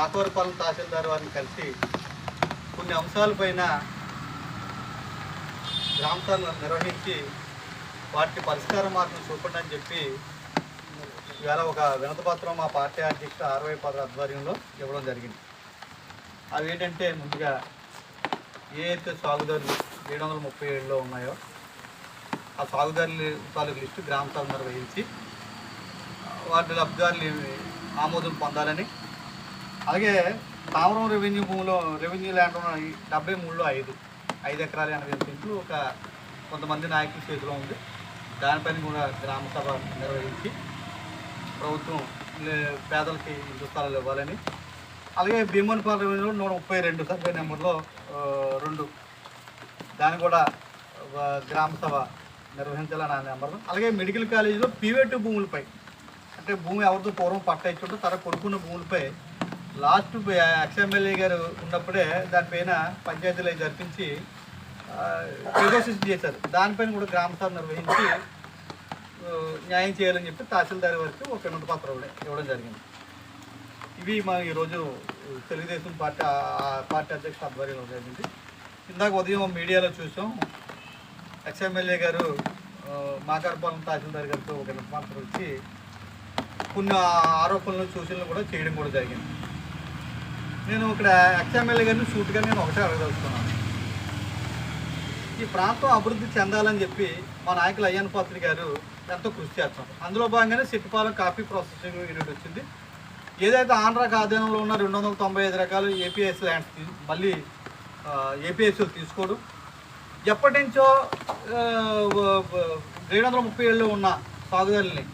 మాకవరపాలెం తహసీల్దార్ వారిని కలిసి కొన్ని అంశాలపైన గ్రామసభ నిర్వహించి వాటికి పరిష్కార మార్గం చూపండి అని చెప్పి ఇవాళ ఒక వినతపత్రం మా పార్టీ అధ్యక్షుడు ఆర్వై పద ఆధ్వర్యంలో ఇవ్వడం జరిగింది. అవి ఏంటంటే ముందుగా ఏ అయితే సాగుదారులు ఏడు వందల ముప్పై ఏడులో ఉన్నాయో ఆ సాగుదారుల తాలూకు లిస్టు గ్రామ సభ నిర్వహించి వాటి లబ్ధిదారులు ఆమోదం పొందాలని అలాగే తావరం రెవెన్యూ భూమిలో రెవెన్యూ ల్యాండ్ ఉన్న డెబ్బై మూడులో ఐదు. ఐదు ఎకరాలు ఎనభై ఎనిమిది సెంట్లు ఒక కొంతమంది నాయకుల చేతిలో ఉంది. దానిపైన కూడా గ్రామ సభ నిర్వహించి ప్రభుత్వం పేదలకి ఇంటి స్థలాలు ఇవ్వాలని. అలాగే భీమన్పాల రెవెన్యూలో నూట ముప్పై రెండు సర్వే నెంబర్లో రెండు. దాన్ని కూడా గ్రామ సభ నిర్వహించాలని ఆ నెంబర్ అలాగే మెడికల్ కాలేజీలో పీవేటు భూములపై అంటే భూమి ఎవరితో పూర్వం పట్ట ఇచ్చుంటే తర్వాత కొనుక్కున్న భూములపై లాస్ట్ ఎక్స్ఎమ్మెల్యే గారు ఉన్నప్పుడే దానిపైన పంచాయతీలు జరిపించి నెగోసియేషన్ చేశారు. దానిపైన కూడా గ్రామ సభ నిర్వహించి న్యాయం చేయాలని చెప్పి తహసీల్దార్ వరకు ఒక వినతి పత్రం ఇవ్వడం- జరిగింది. ఇవి మా ఈరోజు తెలుగుదేశం పార్టీ పార్టీ అధ్యక్షుడు ఆధ్వర్యంలో జరిగింది. ఇందాక ఉదయం మీడియాలో చూసాం. ఎక్స్ఎమ్మెల్యే గారు మాకారపాలెం తహసీల్దార్ గారితో ఒక వినతి పత్రం ఇచ్చి కొన్ని ఆరోపణలు సూచనలు కూడా చేయడం కూడా జరిగింది. నేను ఇక్కడ ఎక్స్ఎమ్మెల్యే గారిని సూట్గా నేను ఒకటే అడగదలుచుకున్నాను. ఈ ప్రాంతం అభివృద్ధి చెందాలని చెప్పి మా నాయకులు అయ్యన్ పాత్రి గారు ఎంతో కృషి చేస్తున్నారు అందులో భాగంగానే సిట్టిపాలెం కాఫీ ప్రాసెసింగ్ యూనిట్ వచ్చింది. ఏదైతే ఆంధ్రాకి ఆధీనంలో ఉన్న రెండు వందల తొంభై ఐదు రకాలు ఏపీఎస్ ల్యాండ్స్ మళ్ళీ ఏపీఎస్లు తీసుకోడు. ఎప్పటి నుంచో రెండు వందల ముప్పై ఏళ్ళలో ఉన్న సాగుదారుల్ని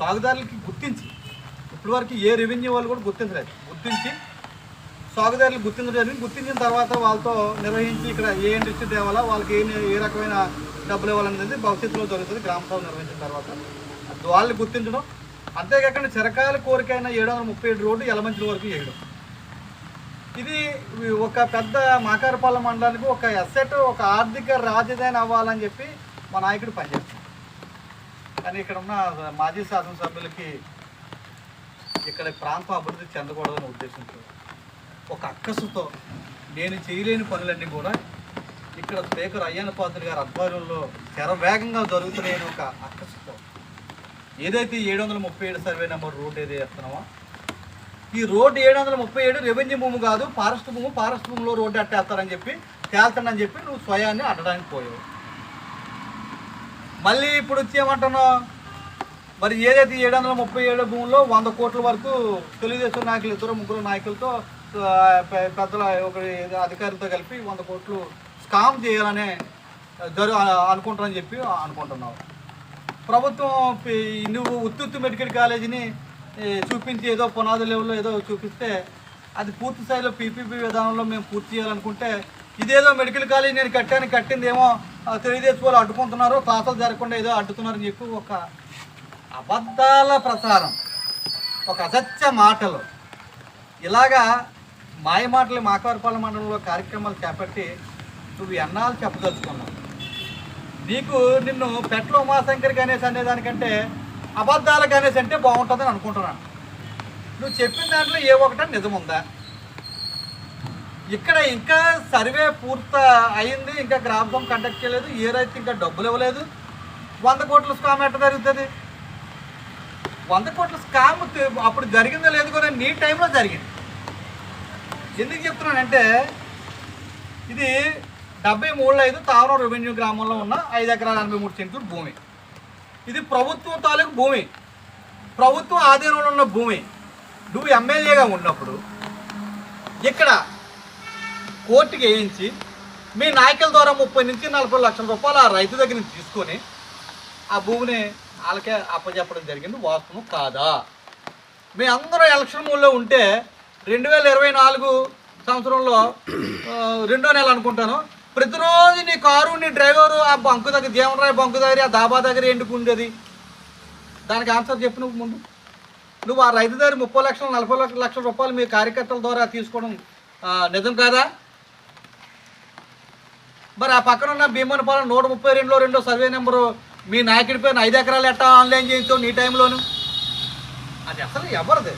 సాగుదారులకి గుర్తించి ఇప్పటివరకు ఏ రెవెన్యూ వాళ్ళు కూడా గుర్తించలేదు. గుర్తించి సాగుదారులు గుర్తించడం జరిగింది. గుర్తించిన తర్వాత వాళ్ళతో నిర్వహించి ఇక్కడ ఏ ఇండస్ట్రీ తేవాలా వాళ్ళకి ఏ ఏ రకమైన డబ్బులు ఇవ్వాలనేది భవిష్యత్తులో జరుగుతుంది. గ్రామ సభ నిర్వహించిన తర్వాత వాళ్ళని గుర్తించడం. అంతేకాకుండా చిరకాల కోరికైన ఏడు వందల ముప్పై ఏడు రోడ్డు ఎలమంచుల వరకు వేయడం. ఇది ఒక పెద్ద మాకారపాలెం మండలానికి ఒక ఎస్సెట్ ఒక ఆర్థిక రాజధాని అవ్వాలని చెప్పి మా నాయకుడు పనిచేస్తాం కానీ ఇక్కడ ఉన్న మాజీ శాసనసభ్యులకి ఇక్కడ ప్రాంతం అభివృద్ధి చెందకూడదనే ఉద్దేశంతో ఒక అక్కసుతో నేను చేయలేని పనులన్నీ కూడా ఇక్కడ స్పీకర్ అయ్యన్న పాత్ర గారి ఆధ్వర్యంలో శరవేగంగా జరుగుతున్నాయని ఒక అక్కసుతో. ఏదైతే ఏడు వందల ముప్పై ఏడు సర్వే నెంబర్ రోడ్ ఏదో వేస్తున్నామో ఈ రోడ్డు ఏడు వందల ముప్పై ఏడు రెవెన్యూ భూమి కాదు ఫారెస్ట్ భూమి ఫారెస్ట్ భూమిలో రోడ్డు అట్టేస్తారని చెప్పి తేల్తానని చెప్పి నువ్వు స్వయాన్ని అడ్డడానికి పోయావు. మళ్ళీ ఇప్పుడు వచ్చేమంటున్నావు? మరి ఏదైతే ఏడు వందల ముప్పై ఏడు భూముల్లో వంద కోట్ల వరకు తెలుగుదేశం నాయకులు ఇద్దరు ముగ్గురు నాయకులతో పెద్దల ఒకరి అధికారులతో కలిపి వంద కోట్లు స్కామ్ చేయాలనే జరు అనుకుంటారని చెప్పి అనుకుంటున్నావు ప్రభుత్వం నువ్వు ఉత్తుత్తు మెడికల్ కాలేజీని చూపించి ఏదో పునాది లెవెల్లో ఏదో చూపిస్తే అది పూర్తి స్థాయిలో పీపీపీ విధానంలో మేము పూర్తి చేయాలనుకుంటే ఇదేదో మెడికల్ కాలేజ్ నేను కట్టాను కట్టింది ఏమో తెలుగుదేశం వాళ్ళు అడ్డుకుంటున్నారు క్లాసులు జరగకుండా ఏదో అడ్డుతున్నారని చెప్పి ఒక అబద్ధాల ప్రసారం ఒక అసత్య మాటలు. ఇలాగా మాయమాటలు మాకవరపాలెం మండలంలో కార్యక్రమాలు చేపట్టి నువ్వు ఎన్నాళ్ళు చెప్పదలుచుకున్నావు? నీకు నిన్ను పెట్ల ఉమాశంకర్ గణేష్ అనే దానికంటే అబద్ధాల గణేష్ అంటే బాగుంటుందని అనుకుంటున్నాను. నువ్వు చెప్పిన దాంట్లో ఏ ఒకట నిజముందా ఇక్కడ ఇంకా సర్వే పూర్త అయింది ఇంకా గ్రామం కండక్ట్ చేయలేదు ఏ రైతు ఇంకా డబ్బులు ఇవ్వలేదు. వంద కోట్ల స్కామ్ ఎట్ట జరుగుతుంది? వంద కోట్ల స్కామ్ అప్పుడు జరిగిందో లేదు కూడా నీ టైంలో జరిగింది. ఎందుకు చెప్తున్నానంటే ఇది డెబ్బై మూడు ఐదు తావరం రెవెన్యూ గ్రామంలో ఉన్న ఐదు ఎకరాల ఎనభై మూడు సెంట్లు భూమి. ఇది ప్రభుత్వం తాలూకు భూమి. ప్రభుత్వం ఆధీనంలో ఉన్న భూమి. నువ్వు ఎమ్మెల్యేగా ఉన్నప్పుడు ఇక్కడ కోర్టుకి వేయించి మీ నాయకుల ద్వారా ముప్పై నుంచి నలభై లక్షల రూపాయలు ఆ రైతు దగ్గర నుంచి తీసుకొని ఆ భూమిని వాళ్ళకే అప్పచెప్పడం జరిగింది. వాస్తవం కాదా? మీ అందరూ ఎలక్షన్ మూల్లో ఉంటే రెండు వేల ఇరవై నాలుగు సంవత్సరంలో రెండో నెల అనుకుంటాను. ప్రతిరోజు నీ కారు నీ డ్రైవరు ఆ బంకు దగ్గర జీవనరాయ్ బంకు దగ్గర ఆ దాబా దగ్గర ఎందుకు ఉండేది? దానికి ఆన్సర్ చెప్పు నువ్వు ముందు. నువ్వు ఆ రైతు దగ్గర ముప్పై లక్షలు నలభై లక్షల రూపాయలు మీ కార్యకర్తల ద్వారా తీసుకోవడం నిజం కాదా? మరి ఆ పక్కన ఉన్న భీమనపాలెం నూట ముప్పై రెండులో రెండో సర్వే నెంబరు మీ నాయకుడిపైన ఐదు ఎకరాలు ఎట్టా ఆన్లైన్ చేయించావు నీ టైంలోను? అది అసలు ఎవరిది?